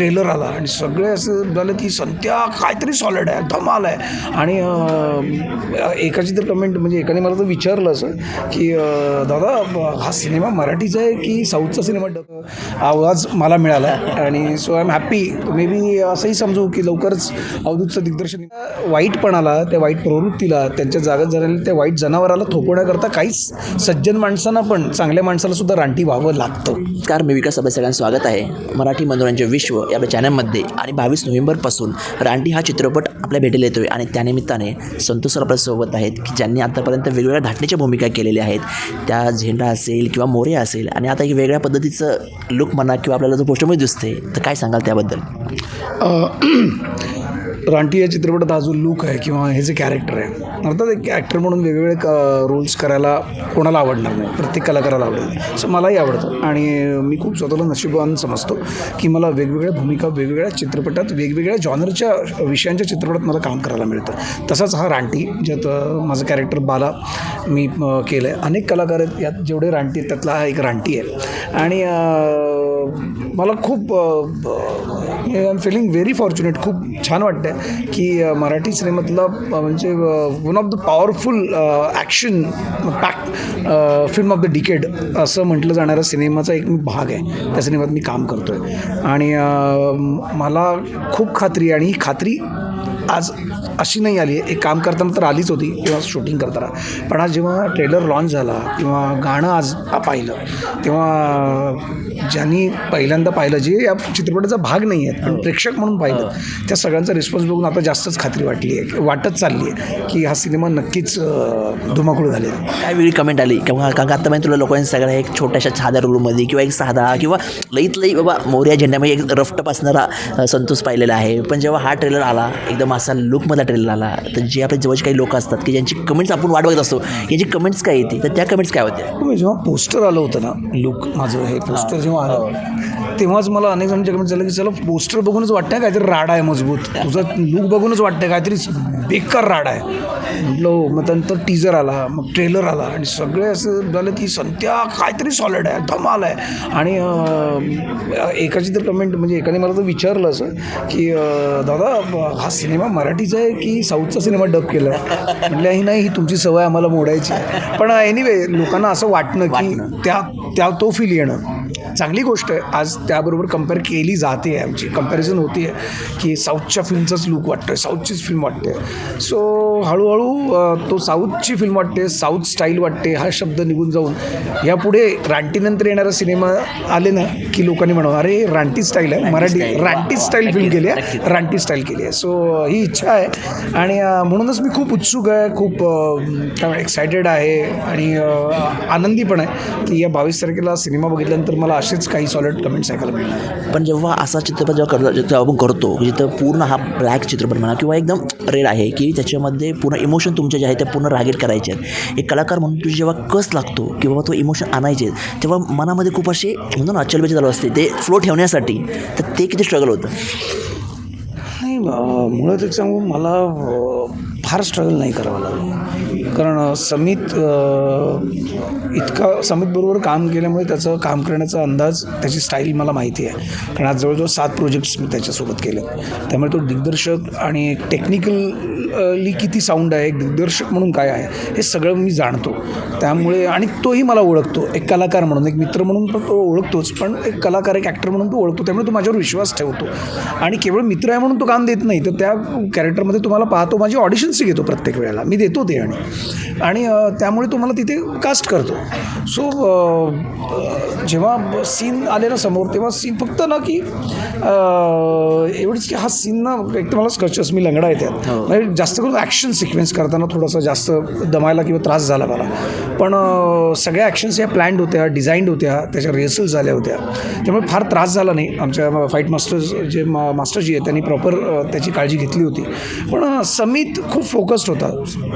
Trailer आला आणि सगळे असं झालं की संत्या काहीतरी सॉलिड आहे धमाल आहे. आणि एकाची तर कमेंट म्हणजे एकाने मला तर विचारलं असं की दादा हा सिनेमा मराठीचा आहे की साऊथचा सिनेमा? ड- आवाज मला मिळाला आहे आणि so I am happy maybe असंही समजू की लवकरच अवधूतचं दिग्दर्शन. वाईटपणाला त्या वाईट प्रवृत्तीला त्यांच्या जागा झालेल्या त्या वाईट जनावराला थोपवण्याकरता काहीच सज्जन माणसांना पण चांगल्या माणसाला सुद्धा रानटी व्हावं लागतं. कार मी विकास सभा सगळ्यांना स्वागत आहे. मराठी मनोरंजन विश्व या चॅनलमध्ये. आणि बावीस नोव्हेंबरपासून रानटी हा चित्रपट आपल्या भेटीला येतो आहे आणि त्यानिमित्ताने संतोष सर आपल्यासोबत आहेत की ज्यांनी आतापर्यंत वेगवेगळ्या धाटणीच्या भूमिका केलेल्या आहेत. त्या झेंडा असेल किंवा मोरे असेल आणि आता एक वेगळ्या पद्धतीचं लुक म्हणा किंवा आपल्याला जो पोस्टरमध्ये दिसते तर काय सांगाल त्याबद्दल? रानटी या चित्रपटात हा जो लूक आहे किंवा हे जे कॅरेक्टर आहे अर्थात एक ॲक्टर म्हणून वेगवेगळे क रोल्स करायला कोणाला आवडणार नाही प्रत्येक कलाकाराला आवडेल. सो मलाही आवडतं. आणि मी खूप स्वतःला नशिबवान समजतो की मला वेगवेगळ्या भूमिका वेगवेगळ्या चित्रपटात वेगवेगळ्या जॉनरच्या विषयांच्या चित्रपटात मला काम करायला मिळतं. तसाच हा रानटी ज्यात माझं कॅरेक्टर बाला मी केलं आहे अनेक कलाकार आहेत यात जेवढे रानटी आहेत त्यातला हा एक रानटी आहे. आणि मला खूप I am feeling very fortunate खूप छान वाटतं की मराठी सिनेमातला म्हणजे one of the powerful action pack film of the decade असं म्हटलं जाणारा सिनेमाचा एक मी भाग आहे. त्या सिनेमात मी काम करतो आहे आणि मला खूप खात्री आणि ही खात्री आज अशी नाही आली आहे. एक काम करताना तर आलीच होती किंवा शूटिंग करताना. पण आज जेव्हा ट्रेलर लॉन्च झाला किंवा गाणं आज पाहिलं तेव्हा ज्यांनी पहिल्यांदा पाहिलं जे या चित्रपटाचा भाग नाही आहेत पण प्रेक्षक म्हणून पाहिलं त्या सगळ्यांचा रिस्पॉन्स बघून आता जास्तच खात्री वाटली आहे वाटत चालली आहे की हा सिनेमा नक्कीच धुमाकूळ काय वेगळी कमेंट आली किंवा का आत्तापर्यंत तुला लोकांनी सगळ्या एक छोट्याशा साध्या रोलमध्ये किंवा एक साधा किंवा लईत लई बाबा मोर्या झेंड्यामध्ये एक रफ्टप असणारा संतोष पाहिलेला आहे. पण जेव्हा हा ट्रेलर आला एकदम असा लुकमधला ट्रेलर आला तर जे आपल्या जवळचे काही लोक असतात की ज्यांची कमेंट्स आपण वाट बघत असतो याची कमेंट्स काय येते तर त्या कमेंट्स काय होत्या? हो, जेव्हा पोस्टर आलं होतं ना लुक माझं हे पोस्टर जेव्हा आलं तेव्हाच मला अनेक जणांच्या कमेंट झालं की चला पोस्टर बघूनच वाटतंय काहीतरी राडा आहे मजबूत. तुझा लुक बघूनच वाटतंय काहीतरी बेकार राडा आहे. म्हटलं हो. मग त्यानंतर टीजर आला मग ट्रेलर आला आणि सगळे असं झालं की संत्या काहीतरी सॉलिड आहे धमाल आहे. आणि एकाची तर कमेंट म्हणजे एकाने मला तर विचारलं असं की दादा हा सिनेमा मराठीचा आहे की साऊथचा सिनेमा डब केला आहे म्हटलं ही नाही ही तुमची सवय आम्हाला मोडायची आहे. पण एनिवे लोकांना असं वाटणं की त्या त्या तो फील येणं. चांगली गोष्ट आहे. आज त्याबरोबर कंपेअर केली जाते आहे आमची. कंपॅरिझन होती आहे की साऊथच्या फिल्मचाच लुक वाटतं आहे साऊथचीच फिल्म वाटते. सो हळूहळू तो साऊथची फिल्म वाटते साऊथ स्टाईल वाटते हा शब्द निघून जाऊन यापुढे रानटीनंतर येणारा सिनेमा आले ना की लोकांनी म्हणावं अरे रानटी स्टाईल आहे. मराठी रानटी स्टाईल फिल्म केली आहे. रानटी स्टाईल केली आहे. सो ही इच्छा आहे. आणि म्हणूनच मी खूप उत्सुक आहे खूप काय एक्सायटेड आहे. आणि आनंदी पण आहे की या बावीस तारखेला सिनेमा बघितल्यानंतर मला असेच काही सॉलिड कमेंट्स ऐकायला मिळणार पण जेव्हा असा चित्रपट जेव्हा करतो जेव्हा आपण करतो जिथं पूर्ण हा ब्लॅक चित्रपट म्हणा किंवा एकदम रेड आहे की त्याच्यामध्ये पूर्ण इमोशन तुमचे जे आहे ते पूर्ण रागेट करायचे आहेत. एक कलाकार म्हणून तुझी जेव्हा कस लागतो की बाबा तो इमोशन आणायचे तेव्हा मनामध्ये खूप असे म्हणतो ना अचलबेचे चालू असते. ते फ्लो ठेवण्यासाठी तर ते किती स्ट्रगल होतं? नाही मुळात एक सांगू मला फार स्ट्रगल नाही करावं लागलं. कारण समित इतका समितबरोबर काम केल्यामुळे त्याचं काम करण्याचा अंदाज त्याची स्टाईल मला माहिती आहे. कारण आज जवळजवळ सात प्रोजेक्ट्स मी त्याच्यासोबत केले त्यामुळे तो दिग्दर्शक आणि एक टेक्निकली किती साऊंड आहे एक दिग्दर्शक म्हणून काय आहे हे सगळं मी जाणतो. त्यामुळे आणि तोही मला ओळखतो. एक कलाकार म्हणून एक मित्र म्हणून पण तो ओळखतोच पण एक कलाकार एक ॲक्टर म्हणून तो ओळखतो. त्यामुळे तो माझ्यावर विश्वास ठेवतो. आणि केवळ मित्र आहे म्हणून तो काम देत नाही. तर त्या कॅरेक्टरमध्ये तुम्हाला पाहतो माझी ऑडिशन्सही घेतो प्रत्येक वेळेला. मी देतो ते आणि. आणि त्यामुळे तो मला तिथे कास्ट करतो. सो जेव्हा सीन आले ना समोर तेव्हा सीन फक्त ना की एवढंच की हा सीन ना एक तर मला स्कचस मी लंगडा येते म्हणजे जास्त करून ॲक्शन सिक्वेन्स करताना थोडासा जास्त दमायला किंवा त्रास झाला मला. पण सगळ्या ॲक्शन्स या प्लॅन्ड होत्या डिझाईन्ड होत्या त्याच्या रिहर्सल झाल्या होत्या. त्यामुळे फार त्रास झाला नाही. आमच्या फाईट मास्टर्स जे मा मास्टरजी आहेत त्यांनी प्रॉपर त्याची काळजी घेतली होती. पण समित खूप फोकस्ड होता.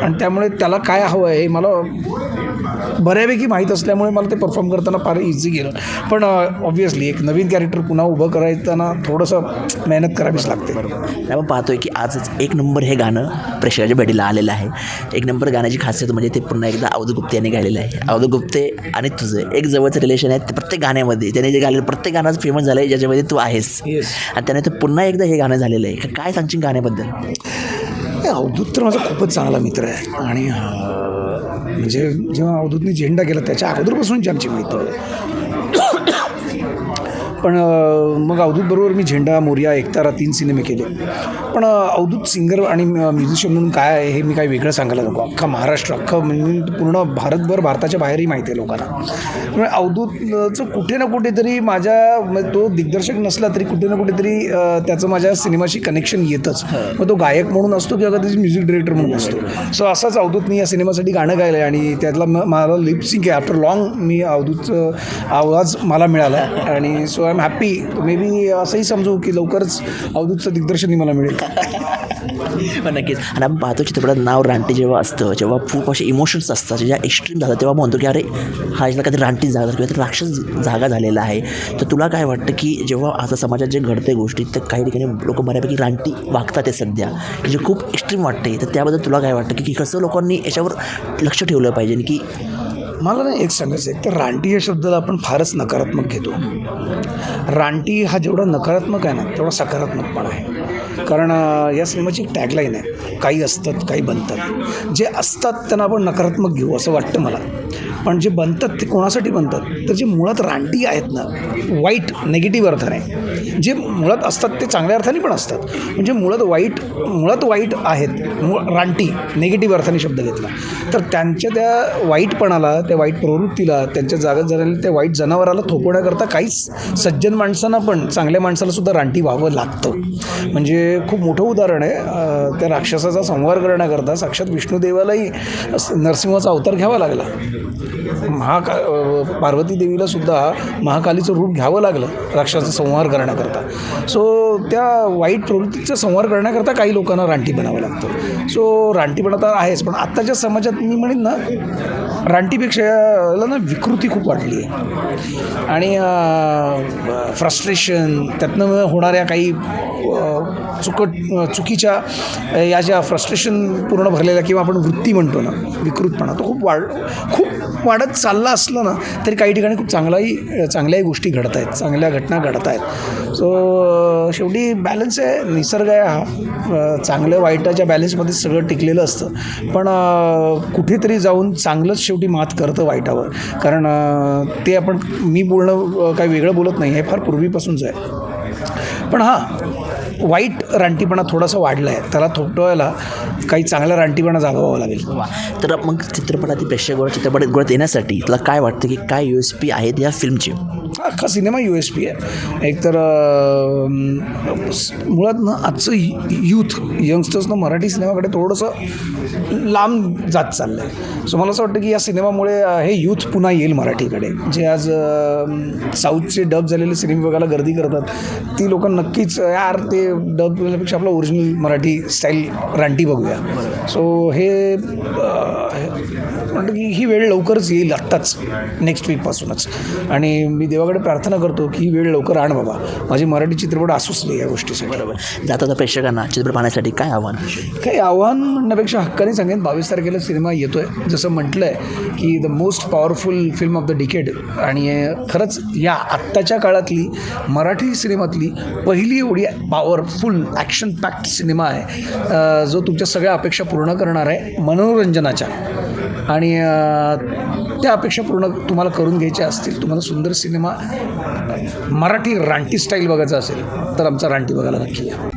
आणि त्यामुळे त्याला काय हवं आहे हे मला बऱ्यापैकी माहीत असल्यामुळे मला ते परफॉर्म करताना फार इझी गेलं. पण ऑब्व्हियसली एक नवीन कॅरेक्टर पुन्हा उभं करायचं थोडंसं मेहनत करावीच लागते. आपण पाहतोय की आजच एक नंबर हे गाणं प्रेक्षकाच्या भेटीला आलेलं आहे. एक नंबर गाण्याची खासियत म्हणजे ते पुन्हा एकदा अवधूत गुप्ते यांनी गायलेलं आहे. अवधूत गुप्ते आणि तुझं एक जवळचं रिलेशन आहे ते प्रत्येक गाण्यामध्ये. त्याने जे गायलेलं प्रत्येक गाणं फेमस झालं आहे ज्याच्यामध्ये तू आहेस. आणि त्याने ते पुन्हा एकदा हे गाणं झालेलं आहे. काय सांगशील गाण्याबद्दल? अवधूत तर माझा खूपच चांगला मित्र आहे. आणि म्हणजे जेव्हा अवधूतने झेंडा केला त्याच्या अगोदरपासूनची आमची मैत्री पण मग अवधूतबरोबर मी झेंडा मोर्या एकतारा तीन सिनेमे केले. पण अवधूत सिंगर आणि म्युझिशियन म्हणून काय आहे हे मी काही वेगळं सांगायला नको. अख्खा महाराष्ट्र अख्खं म्हणजे पूर्ण भारतभर भारताच्या बाहेरही माहिती आहे लोकांना. त्यामुळे अवधूतचं कुठे ना कुठेतरी माझ्या म्हणजे तो दिग्दर्शक नसला तरी कुठे ना कुठेतरी त्याचं माझ्या सिनेमाशी कनेक्शन येतच. मग तो गायक म्हणून असतो किंवा कधी म्युझिक डिरेक्टर म्हणून असतो. सो असाच अवधूतनी या सिनेमासाठी गाणं गायलं आहे आणि त्यातला मला लिपसिंग आहे. आफ्टर लॉंग मी अवधूतचं आवाज मला मिळाला आहे आणि so I am happy maybe असंही समजू की लवकरच अवधूतचं दिग्दर्शनही मला मिळेल. पण नक्कीच. आणि आपण पाहतो चित्रपटात नाव रानटी जेव्हा असतं जेव्हा खूप असे इमोशन्स असतात जेव्हा एक्स्ट्रीम झालं तेव्हा म्हणतो की अरे हा याला काहीतरी रानटी जागा किंवा ते राक्षस जागा झालेला आहे. तर तुला काय वाटतं की जेव्हा आता समाजात जे घडते गोष्टी तर काही ठिकाणी लोक बऱ्यापैकी रानटी वागतात आहे सध्या जे खूप एक्स्ट्रीम वाटते तर त्याबद्दल तुला काय वाटतं की कसं लोकांनी याच्यावर लक्ष ठेवलं पाहिजे की मला ना एक सांगायचं आहे तर रानटी या शब्दाला आपण फारच नकारात्मक घेतो. रानटी हा जेवढा नकारात्मक आहे ना तेवढा सकारात्मक पण आहे. कारण या सिनेमाची एक टॅगलाईन आहे काही असतात काही बनतात. जे असतात त्यांना आपण नकारात्मक घेऊ असं वाटतं मला. पण जे बनतात ते कोणासाठी बनतात? तर जे मुळात रानटी आहेत ना वाईट नेगेटिव्ह नाही. जे मुळात असतात ते चांगल्या अर्थाने पण असतात. म्हणजे मुळात वाईट मुळात वाईट आहेत मुळ रानटी नेगेटिव्ह अर्थाने शब्द घेतला. तर त्यांच्या त्या वाईटपणाला त्या वाईट प्रवृत्तीला त्यांच्या जागत झालेल्या त्या वाईट जनावराला थोपवण्याकरता काहीच सज्जन माणसांना पण चांगल्या माणसाला सुद्धा रानटी व्हावं लागतं. म्हणजे खूप मोठं उदाहरण आहे त्या राक्षसाचा संहार करण्याकरता साक्षात विष्णुदेवालाही नरसिंहाचा अवतार घ्यावा लागला. महाका पार्वती देवीला सुद्धा महाकालीचं रूप घ्यावं लागलं राक्षसाचा संहार करण्याकरता सो त्या वाईट प्रवृत्तीचा संहार करण्याकरता काही लोकांना रानटी बनावं लागतं. सो रानटीपणा तर आहेच पण आत्ताच्या समाजात मी म्हणेन ना रानटीपेक्षा ना विकृती खूप वाढली आहे. आणि फ्रस्ट्रेशन त्यातनं होणाऱ्या काही चुकट चुकीच्या या ज्या फ्रस्ट्रेशन पूर्ण भरलेल्या किंवा आपण वृत्ती म्हणतो ना विकृतपणा तो खूप वाढ खूप वाढत चालला असलं ना तरी काही ठिकाणी खूप चांगलाही चांगल्याही गोष्टी घडत आहेत चांगल्या घटना घडत आहेत सो शेवटी बॅलन्स आहे निसर्ग आहे हा. चांगलं वाईटाच्या बॅलन्समध्ये सगळं टिकलेलं असतं. पण कुठेतरी जाऊन चांगलंच शेवटी मात करतं वाईटावर. कारण ते आपण मी बोलणं काही वेगळं बोलत नाही हे फार पूर्वीपासूनच आहे. पण हां वाईट रानटीपणा थोडासा वाढला आहे त्याला थोपटवायला काही चांगला रानटीपणा जागवावा लागेल. तर मग चित्रपटातील प्रेक्षक चित्रपट गोळ्यात येण्यासाठी तुला काय वाटतं की काय यू एस पी आहेत या फिल्मची? अख्खा सिनेमा यू एस पी आहे. एकतर मुळात ना आजचं यूथ यंगस्टर्सनं मराठी सिनेमाकडे थोडंसं लांब जात चाललं आहे सो मला असं वाटतं की या सिनेमामुळे हे यूथ पुन्हा येईल मराठीकडे. जे आज साऊथचे डब झालेले सिनेमे बघायला गर्दी करतात ती लोक नक्कीच यार ते डब बघण्यापेक्षा आपलं ओरिजिनल मराठी स्टाईल रानटी बघूया. सो हे म्हणतो की ही वेळ लवकरच येईल आत्ताच नेक्स्ट वीकपासूनच आणि मी देवाकडे प्रार्थना करतो की ही वेळ लवकर आण बाबा. माझी मराठी चित्रपट असूच नाही या गोष्टीसाठी. बरोबर. जाता प्रेक्षकांना चित्रपट पाहण्यासाठी काय आव्हान? काही आव्हान म्हणण्यापेक्षा हक्काने सांगेन बावीस तारखेला सिनेमा येतो आहे जसं म्हटलं आहे की the most powerful film of the decade आणि खरंच या आत्ताच्या काळातली मराठी सिनेमातली पहिली एवढी पॉवरफुल ॲक्शन पॅक्ड सिनेमा आहे. जो तुमच्या सगळ्या अपेक्षा पूर्ण करणार आहे मनोरंजनाच्या. आणि त्या अपेक्षा पूर्ण तुम्हाला करून घ्यायच्या असतील तुम्हाला सुंदर सिनेमा मराठी रानटी स्टाईल बघायचा असेल तर आमचा रानटी बघायला नक्की या.